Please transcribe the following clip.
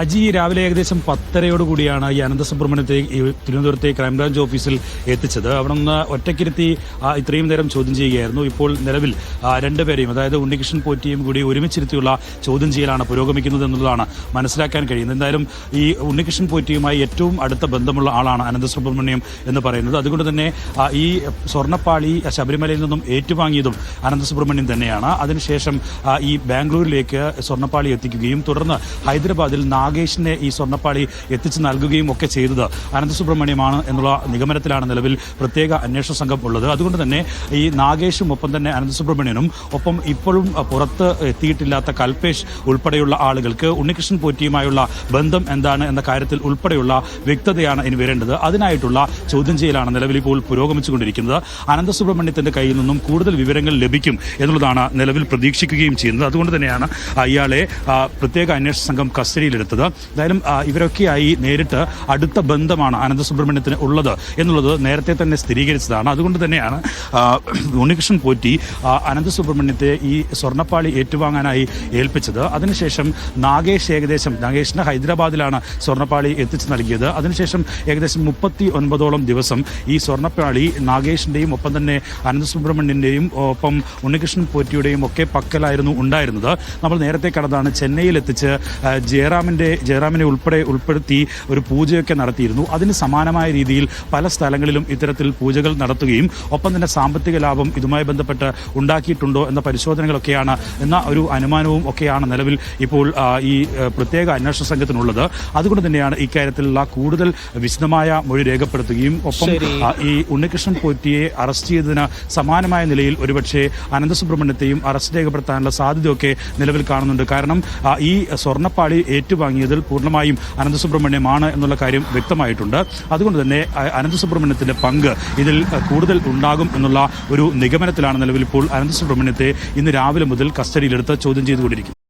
അജി രാവിലെ ഏകദേശം പത്തരയോട് കൂടിയാണ് ഈ അനന്തസുബ്രഹ്മണ്യത്തെ തിരുവനന്തപുരത്തെ ക്രൈംബ്രാഞ്ച് ഓഫീസിൽ എത്തിച്ചത്. അവിടെ നിന്ന് ഒറ്റയ്ക്കിരുത്തി ഇത്രയും നേരം ചോദ്യം ചെയ്യുകയായിരുന്നു. ഇപ്പോൾ നിലവിൽ രണ്ടുപേരെയും അതായത് ഉണ്ണികൃഷ്ണൻ പോറ്റിയും കൂടി ഒരുമിച്ചിരുത്തിയുള്ള ചോദ്യം ചെയ്യലാണ് പുരോഗമിക്കുന്നത് എന്നുള്ളതാണ് മനസ്സിലാക്കാൻ കഴിയുന്നത്. എന്തായാലും ഈ ഉണ്ണികൃഷ്ണൻ പോറ്റിയുമായി ഏറ്റവും അടുത്ത ബന്ധമുള്ള ആളാണ് അനന്തസുബ്രഹ്മണ്യം എന്ന് പറയുന്നത്. അതുകൊണ്ട് തന്നെ ഈ സ്വർണപ്പാളി ശബരിമലയിൽ നിന്നും ഏറ്റുവാങ്ങിയതും അനന്തസുബ്രഹ്മണ്യം തന്നെയാണ്. അതിനുശേഷം ഈ ബാംഗ്ലൂരിലേക്ക് സ്വർണപ്പാളി എത്തിക്കുകയും തുടർന്ന് ഹൈദരാബാദിൽ നാഗേഷിനെ ഈ സ്വർണപ്പാളി എത്തിച്ചു നൽകുകയും ഒക്കെ ചെയ്തത് അനന്തസുബ്രഹ്മണ്യമാണ് എന്നുള്ള നിഗമനത്തിലാണ് നിലവിൽ പ്രത്യേക അന്വേഷണ സംഘം ഉള്ളത്. അതുകൊണ്ട് തന്നെ ഈ നാഗേഷും ഒപ്പം തന്നെ അനന്തസുബ്രഹ്മണ്യനും ഒപ്പം ഇപ്പോഴും പുറത്ത് എത്തിയിട്ടില്ലാത്ത കൽപേഷ് ഉൾപ്പെടെയുള്ള ആളുകൾക്ക് ഉണ്ണികൃഷ്ണൻ പോറ്റിയുമായുള്ള ബന്ധം എന്താണ് എന്ന കാര്യത്തിൽ ഉൾപ്പെടെയുള്ള വ്യക്തതയാണ് ഇനി വരേണ്ടത്. അതിനായിട്ടുള്ള ചോദ്യം ചെയ്യലാണ് നിലവിൽ ഇപ്പോൾ പുരോഗമിച്ചുകൊണ്ടിരിക്കുന്നത്. അനന്തസുബ്രഹ്മണ്യത്തിന്റെ കയ്യിൽ നിന്നും കൂടുതൽ വിവരങ്ങൾ ലഭിക്കും എന്നുള്ളതാണ് നിലവിൽ പ്രതീക്ഷിക്കുകയും ചെയ്യുന്നത്. അതുകൊണ്ട് തന്നെയാണ് ഇയാളെ പ്രത്യേക അന്വേഷണ സംഘം കസ്റ്റഡിയിലെടുത്തത് എന്തായാലും ഇവരൊക്കെയായി നേരിട്ട് അടുത്ത ബന്ധമാണ് അനന്തസുബ്രഹ്മണ്യത്തിന് ഉള്ളത് എന്നുള്ളത് നേരത്തെ തന്നെ സ്ഥിരീകരിച്ചതാണ്. അതുകൊണ്ട് തന്നെയാണ് ഉണ്ണികൃഷ്ണൻ പോറ്റി അനന്ത അനന്തസുബ്രഹ്മണ്യത്തെ ഈ സ്വർണപ്പാളി ഏറ്റുവാങ്ങാനായി ഏൽപ്പിച്ചത്. അതിനുശേഷം നാഗേഷ് ഏകദേശം നാഗേഷിന് ഹൈദരാബാദിലാണ് സ്വർണപ്പാളി എത്തിച്ചു നൽകിയത്. അതിനുശേഷം ഏകദേശം മുപ്പത്തി ഒൻപതോളം ദിവസം ഈ സ്വർണപ്പാളി നാഗേഷിന്റെയും ഒപ്പം തന്നെ അനന്തസുബ്രഹ്മണ്യന്റെയും ഒപ്പം ഉണ്ണികൃഷ്ണൻ പോറ്റിയുടെയും ഒക്കെ പക്കലായിരുന്നു ഉണ്ടായിരുന്നത്. നമ്മൾ നേരത്തെ കടന്നാണ് ചെന്നൈയിൽ എത്തിച്ച് ആ, ജയറാമിന്റെ ജയറാമിനെ ഉൾപ്പെടെ ഉൾപ്പെടുത്തി ഒരു പൂജയൊക്കെ നടത്തിയിരുന്നു. അതിന് സമാനമായ രീതിയിൽ പല സ്ഥലങ്ങളിലും ഇത്തരത്തിൽ പൂജകൾ നടത്തുകയും ഒപ്പം തന്നെ സാമ്പത്തിക ലാഭം ഇതുമായി ബന്ധപ്പെട്ട് ഉണ്ടാക്കിയിട്ടുണ്ടോ എന്ന പരിശോധനകളൊക്കെയാണ് എന്ന ഒരു അനുമാനവും ഒക്കെയാണ് നിലവിൽ ഇപ്പോൾ ഈ പ്രത്യേക അന്വേഷണ സംഘത്തിനുള്ളത്. അതുകൊണ്ട് തന്നെയാണ് ഇക്കാര്യത്തിലുള്ള കൂടുതൽ വിശദമായ മൊഴി രേഖപ്പെടുത്തുകയും ഒപ്പം ഈ ഉണ്ണികൃഷ്ണൻ പോറ്റിയെ അറസ്റ്റ് ചെയ്തതിന് സമാനമായ നിലയിൽ ഒരുപക്ഷെ അനന്തസുബ്രഹ്മണ്യത്തെയും അറസ്റ്റ് രേഖപ്പെടുത്താനുള്ള സാധ്യതയൊക്കെ നിലവിൽ കാണുന്നുണ്ട്. കാരണം ഈ സ്വർണപ്പാളി ഏറ്റുവാങ്ങിയതിൽ പൂർണമായും അനന്തസുബ്രഹ്മണ്യമാണ് എന്നുള്ള കാര്യം വ്യക്തമായിട്ടുണ്ട്. അതുകൊണ്ട് തന്നെ അനന്തസുബ്രഹ്മണ്യത്തിന്റെ പങ്ക് ഇതിൽ കൂടുതൽ ഉണ്ടാകും എന്നുള്ള ഒരു നിഗമനത്തിലാണ് നിലവിൽ ഇപ്പോൾ അനന്തസുബ്രഹ്മണ്യത്തെ ഇന്ന് രാവിലെ മുതൽ കസ്റ്റഡിയിലെടുത്ത് ചോദ്യം ചെയ്തുകൊണ്ടിരിക്കുന്നത്.